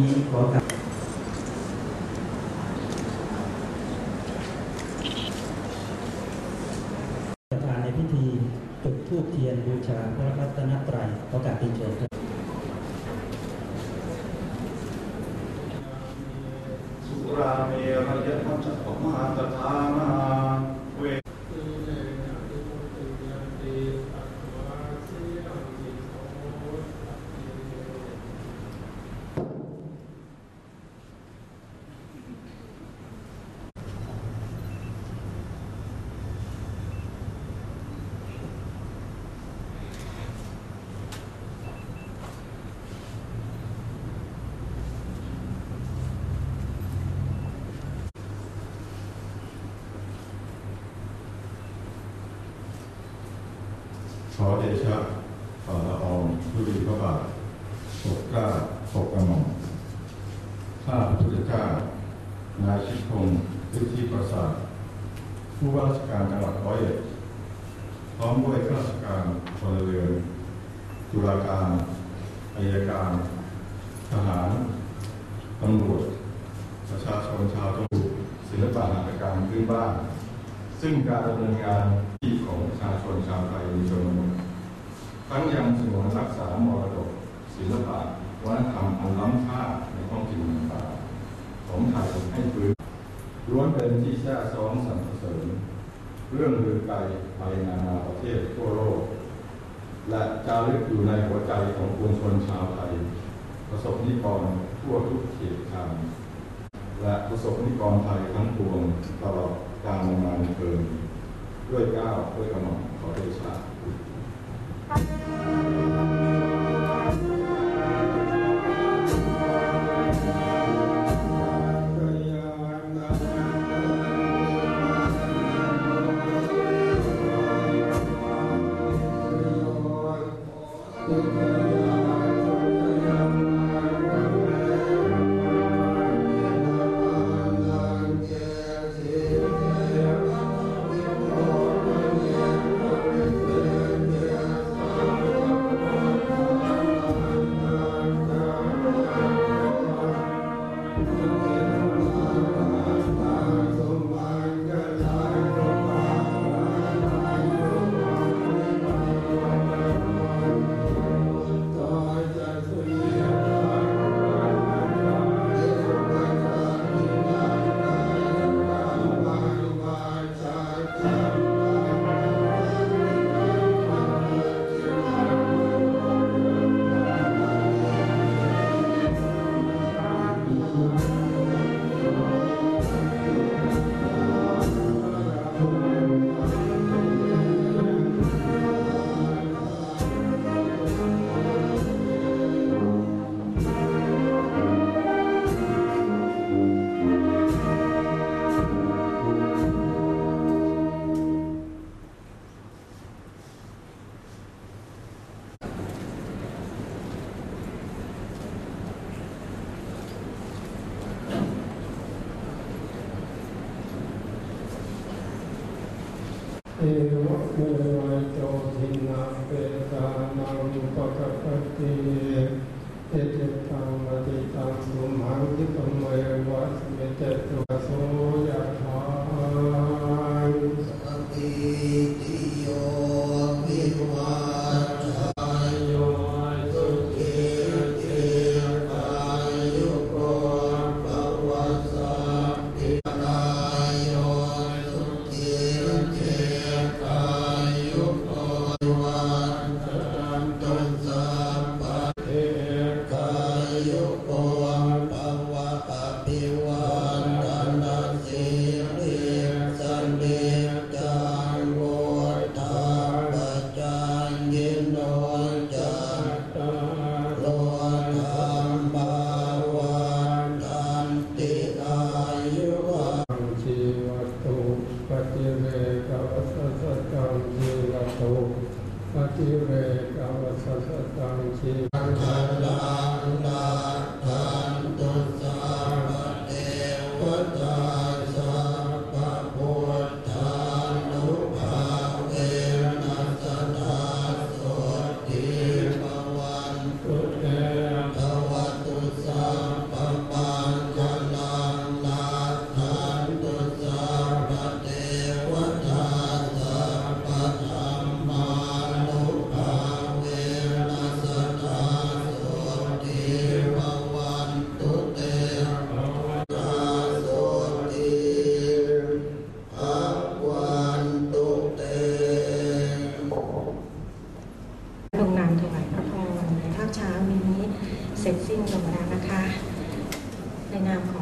นี้ขอกราบประธานในพิธีจุดธูปเทียนบูชาพระรัตนตรัยขอกราบเป็นเชิญครับสุราเมรยะมัจจปมาตถานา อเดชะฝ่าละอองธุลีพระบาทปกกล้าปกกระหม่อมข้าพระพุทธเจ้านายชิดพงศ์ฤทธิประสาทผู้ว่าราชการจังหวัดร้อยเอ็ดพร้อมด้วยข้าราชการพลเรือนตุลาการอายการ ทหารตำรวจ ประชาชนชาวจังหวัดศิลปะหัตถกรรมพื้นบ้าน ซึ่งการดำเนินงาน ที่ของประชาชนชาวไทยในชนบททั้งยังสงวนรักษามรดกศิลปะวัฒนธรรมอันล้ำค่าในท้องถิ่นต่างๆของไทยให้ฟื้นล้วนเป็นที่แท้ซ้อมสรรเสริญ เรื่องลือไกลไปนานาประเทศทั่วโลก และจารึกอยู่ในหัวใจของปวงชนชาวไทย ประสบนิกรทั่วทุกเขตทางและประสบนิกรไทยทั้งปวงตลอดการนานเกิน ด้วยเก้าวด้วยกระหม่อมขอเดชะ เอวะเมวะโจทินาเปตานังปะกะปะติเอเจตังมติตังสุมังคิปะเมวะสมิเตตุโสยะถาสัพพิ ปฏิเรกวัส เสร็จสิ้นลงแล้วนะคะ ในนามของ